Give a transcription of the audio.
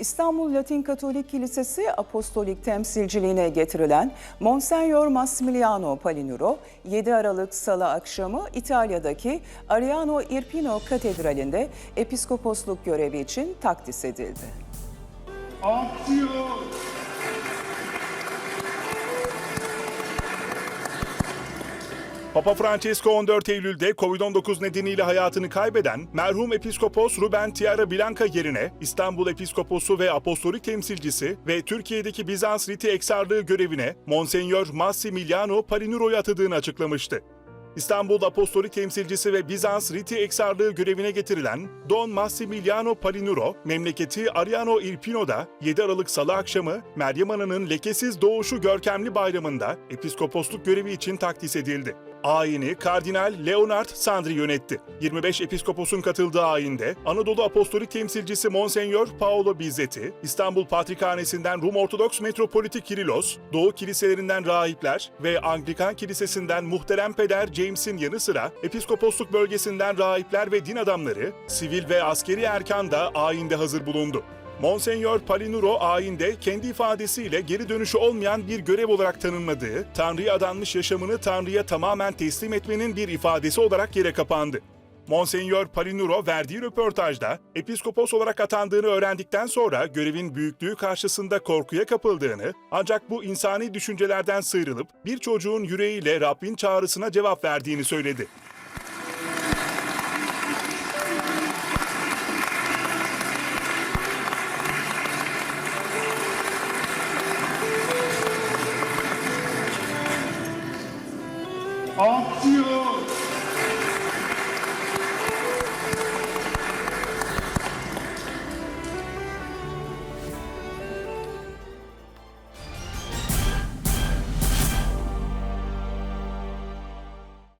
İstanbul Latin Katolik Kilisesi Apostolik temsilciliğine getirilen Monsenyor Massimiliano Palinuro, 7 Aralık Salı akşamı İtalya'daki Ariano Irpino Katedrali'nde episkoposluk görevi için takdis edildi. Actio! Papa Francesco 14 Eylül'de Covid-19 nedeniyle hayatını kaybeden merhum Episkopos Ruben Tiara Blanca yerine İstanbul Episkoposu ve Apostolik Temsilcisi ve Türkiye'deki Bizans Riti Eksarlığı görevine Monsenyor Massimiliano Palinuro'yu atadığını açıklamıştı. İstanbul Apostolik Temsilcisi ve Bizans Riti Eksarlığı görevine getirilen Don Massimiliano Palinuro, memleketi Ariano Irpino'da 7 Aralık Salı akşamı Meryem Ana'nın lekesiz doğuşu görkemli bayramında episkoposluk görevi için takdis edildi. Ayini Kardinal Leonard Sandri yönetti. 25 episkoposun katıldığı ayinde Anadolu Apostolik Temsilcisi Monsenyor Paolo Bizzetti, İstanbul Patrikhanesi'nden Rum Ortodoks Metropoliti Kirilos, Doğu kiliselerinden rahipler ve Anglikan Kilisesi'nden Muhterem Peder James'in yanı sıra episkoposluk bölgesinden rahipler ve din adamları, sivil ve askeri erkan da ayinde hazır bulundu. Monsenyor Palinuro ayinde kendi ifadesiyle geri dönüşü olmayan bir görev olarak tanımladığı, Tanrı'ya adanmış yaşamını Tanrı'ya tamamen teslim etmenin bir ifadesi olarak yere kapandı. Monsenyor Palinuro verdiği röportajda episkopos olarak atandığını öğrendikten sonra görevin büyüklüğü karşısında korkuya kapıldığını ancak bu insani düşüncelerden sıyrılıp bir çocuğun yüreğiyle Rabbin çağrısına cevap verdiğini söyledi. atlıyor.